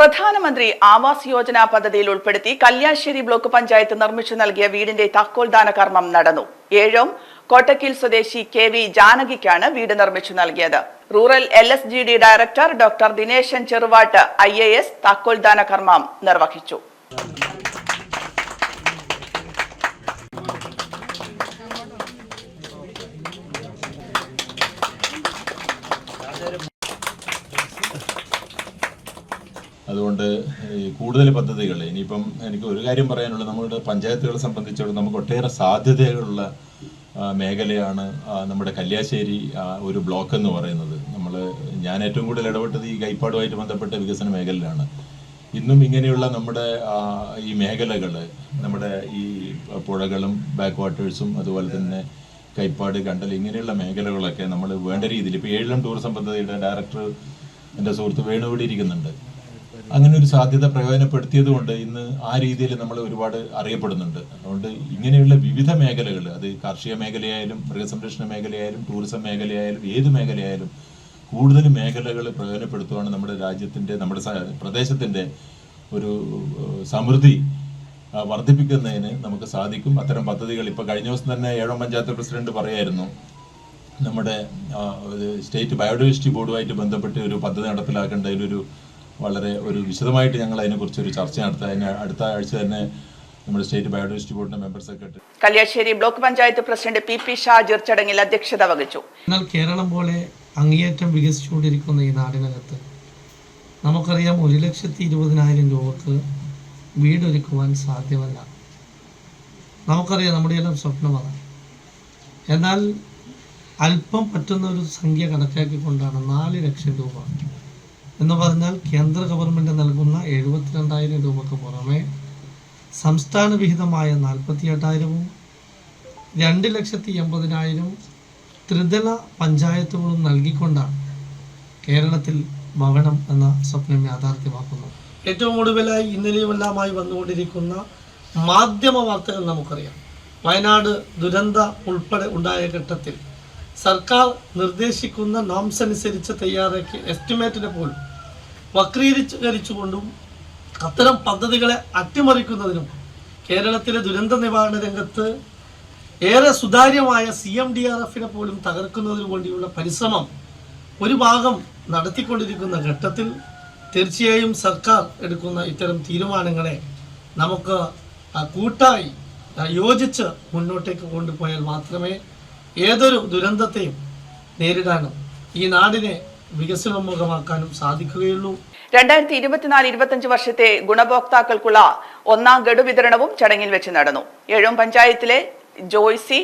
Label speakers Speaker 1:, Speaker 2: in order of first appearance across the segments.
Speaker 1: പ്രധാനമന്ത്രി ആവാസ് യോജന പദ്ധതിയിൽ ഉൾപ്പെടുത്തി കല്യാശ്ശേരി ബ്ലോക്ക് പഞ്ചായത്ത് നിർമ്മിച്ചു നൽകിയ വീടിന്റെ താക്കോൽദാന കർമ്മം നടന്നു. ഏഴോം കോട്ടക്കിൽ സ്വദേശി കെ വി ജാനകിക്കാണ് വീട് നിർമ്മിച്ചു നൽകിയത്. Rural L S G D director doctor Dineshan Cheruvattu I A S താക്കോൽദാന കർമ്മം നിർവഹിച്ചു.
Speaker 2: അതുകൊണ്ട് കൂടുതൽ പദ്ധതികൾ ഇനിയിപ്പം എനിക്ക് ഒരു കാര്യം പറയാനുള്ളത് നമ്മുടെ പഞ്ചായത്തുകളെ സംബന്ധിച്ചിടത്തോളം നമുക്ക് ഒട്ടേറെ സാധ്യതകളുള്ള മേഖലയാണ് നമ്മുടെ കല്യാശ്ശേരി ഒരു ബ്ലോക്ക് എന്ന് പറയുന്നത്. നമ്മൾ ഞാൻ ഏറ്റവും കൂടുതൽ ഇടപെട്ടത് ഈ കൈപ്പാടുമായിട്ട് ബന്ധപ്പെട്ട വികസന മേഖലയിലാണ്. ഇന്നും ഇങ്ങനെയുള്ള നമ്മുടെ ഈ മേഖലകൾ നമ്മുടെ ഈ പുഴകളും ബാക്ക് വാട്ടേഴ്സും അതുപോലെ തന്നെ കൈപ്പാട് കണ്ടൽ ഇങ്ങനെയുള്ള മേഖലകളൊക്കെ നമ്മൾ വേണ്ട രീതിയിൽ ഇപ്പോൾ ഏഴിലും ടൂറിസം പദ്ധതിയുടെ ഡയറക്ടർ എന്റെ സുഹൃത്ത് വേണു ഇരിക്കുന്നുണ്ട് അങ്ങനെ ഒരു സാധ്യത പ്രയോജനപ്പെടുത്തിയത് കൊണ്ട് ഇന്ന് ആ രീതിയിൽ നമ്മൾ ഒരുപാട് അറിയപ്പെടുന്നുണ്ട്. അതുകൊണ്ട് ഇങ്ങനെയുള്ള വിവിധ മേഖലകൾ അത് കാർഷിക മേഖലയായാലും മൃഗസംരക്ഷണ മേഖലയായാലും ടൂറിസം മേഖലയായാലും ഏത് മേഖലയായാലും കൂടുതൽ മേഖലകൾ പ്രയോജനപ്പെടുത്തുവാണ് നമ്മുടെ രാജ്യത്തിന്റെ നമ്മുടെ പ്രദേശത്തിന്റെ ഒരു സമൃദ്ധി വർദ്ധിപ്പിക്കുന്നതിന് നമുക്ക് സാധിക്കും. അത്തരം പദ്ധതികൾ ഇപ്പോൾ കഴിഞ്ഞ ദിവസം തന്നെ ഏഴാം പഞ്ചായത്ത് പ്രസിഡന്റ് പറയായിരുന്നു. നമ്മുടെ സ്റ്റേറ്റ് ബയോഡൈവേഴ്സിറ്റി ബോർഡുമായിട്ട് ബന്ധപ്പെട്ട് ഒരു പദ്ധതി നടപ്പിലാക്കേണ്ടതിലൊരു വളരെ ഒരു വിശദമായിട്ട് ഞങ്ങൾ അതിനെക്കുറിച്ച് ഒരു ചർച്ച നടത്തുക അതിന് അടുത്ത ആഴ്ച തന്നെ നമ്മുടെ സ്റ്റേറ്റ് ബയോഡൈവേഴ്സിറ്റി ബോർഡിന്റെ member secretary
Speaker 1: Kalliasseri block panchayat president P P Shajir ചടങ്ങിൽ അധ്യക്ഷത വഹിച്ചു.
Speaker 3: എന്നാൽ കേരളം പോലെ അങ്ങേയറ്റം വികസിച്ചുകൊണ്ടിരിക്കുന്ന ഈ നാടിനകത്ത് നമുക്കറിയാം ഒരു ലക്ഷത്തി ഇരുപതിനായിരം രൂപക്ക് വീടൊരുക്കുവാൻ സാധ്യമല്ല. നമുക്കറിയാം നമ്മുടെ എല്ലാം സ്വപ്നമാണ്. എന്നാൽ അല്പം പറ്റുന്ന ഒരു സംഖ്യ കണക്കാക്കിക്കൊണ്ടാണ് നാല് ലക്ഷം രൂപ എന്ന് പറഞ്ഞാൽ കേന്ദ്ര ഗവൺമെന്റ് നൽകുന്ന എഴുപത്തിരണ്ടായിരം രൂപക്ക് പുറമെ സംസ്ഥാന വിഹിതമായ നാൽപ്പത്തി എട്ടായിരവും രണ്ട് ലക്ഷത്തി എൺപതിനായിരവും ത്രിതല പഞ്ചായത്തുകളും നൽകിക്കൊണ്ടാണ് കേരളത്തിൽ ഭവനം എന്ന സ്വപ്നം യാഥാർത്ഥ്യമാക്കുന്നത്. ഏറ്റവും ഒടുവിലായി ഇന്നലെയുമെല്ലാമായി വന്നുകൊണ്ടിരിക്കുന്ന മാധ്യമ വാർത്തകൾ നമുക്കറിയാം. വയനാട് ദുരന്ത ഉൾപ്പെടെ ഉണ്ടായ ഘട്ടത്തിൽ സർക്കാർ നിർദ്ദേശിക്കുന്ന നോംസ് അനുസരിച്ച് തയ്യാറാക്കിയ എസ്റ്റിമേറ്റിനെ പോലും വക്രീകരിച്ചുകൊണ്ടും അത്തരം പദ്ധതികളെ അട്ടിമറിക്കുന്നതിനും കേരളത്തിലെ ദുരന്ത നിവാരണ രംഗത്ത് ഏറെ സുതാര്യമായ സി എം ഡി ആർ എഫിനെ പോലും തകർക്കുന്നതിനു വേണ്ടിയുള്ള പരിശ്രമം ഒരു ഭാഗം നടത്തിക്കൊണ്ടിരിക്കുന്ന ഘട്ടത്തിൽ തീർച്ചയായും സർക്കാർ എടുക്കുന്ന ഇത്തരം തീരുമാനങ്ങളെ നമുക്ക് കൂട്ടായി യോജിച്ച് മുന്നോട്ടേക്ക് കൊണ്ടുപോയാൽ മാത്രമേ ഏതൊരു ദുരന്തത്തെയും നേരിടാനും ഈ നാടിനെ വികസനോന്മുഖമാക്കാനും സാധിക്കുകയുള്ളൂ.
Speaker 1: രണ്ടായിരത്തി ഇരുപത്തിനാല് ഇരുപത്തഞ്ച് വർഷത്തെ ഗുണഭോക്താക്കൾക്കുള്ള ഒന്നാം ഗഡു വിതരണവും ചടങ്ങിൽ വെച്ച് നടന്നു. ഏഴും പഞ്ചായത്തിലെ ജോയ്സി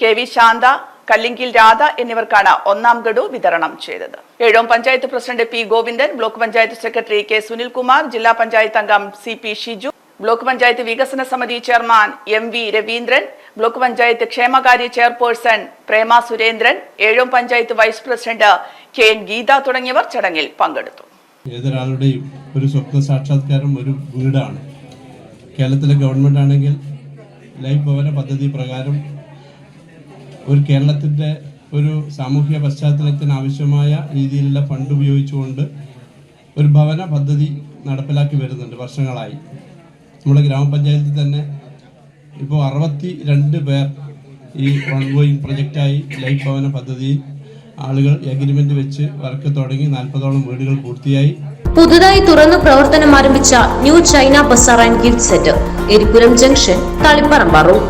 Speaker 1: കെ വി ശാന്ത കല്ലിങ്കിൽ രാധ എന്നിവർക്കാണ് ഒന്നാം ഗഡു വിതരണം ചെയ്തത്. Ezhome panchayat president P Govindan block panchayat secretary K Sunilkumar ജില്ലാ പഞ്ചായത്ത് അംഗം C P Shiju block panchayat വികസന സമിതി chairman M V Raveendran block panchayat ക്ഷേമകാര്യ chairperson Prema Surendran Ezhome panchayat vice president K N Geetha തുടങ്ങിയവർ ചടങ്ങിൽ പങ്കെടുത്തു.
Speaker 4: ഏതൊരാളുടെയും ഒരു സ്വപ്ന സാക്ഷാത്കാരം ഒരു വീടാണ്. കേരളത്തിലെ ഗവൺമെന്റ് ആണെങ്കിൽ ലൈഫ് ഭവന പദ്ധതി പ്രകാരം ഒരു കേരളത്തിന്റെ ഒരു സാമൂഹിക പശ്ചാത്തലത്തിന് ആവശ്യമായ രീതിയിലുള്ള ഫണ്ട് ഉപയോഗിച്ചുകൊണ്ട് ഒരു ഭവന പദ്ധതി നടപ്പിലാക്കി വരുന്നുണ്ട് വർഷങ്ങളായി. നമ്മുടെ ഗ്രാമപഞ്ചായത്തിൽ തന്നെ ഇപ്പോൾ അറുപത്തി രണ്ട് പേർ ഈ ഓൺഗോയിങ് പ്രൊജക്റ്റായി ലൈഫ് ഭവന പദ്ധതിയിൽ ആളുകൾ എഗ്രിമെന്റ് വെച്ച് വർക്ക് തുടങ്ങി നാൽപ്പതോളം വീടുകൾ പൂർത്തിയായി.
Speaker 5: പുതുതായി തുറന്ന് പ്രവർത്തനം ആരംഭിച്ച new China bazaar and gift centre Eripuram junction Taliparamba road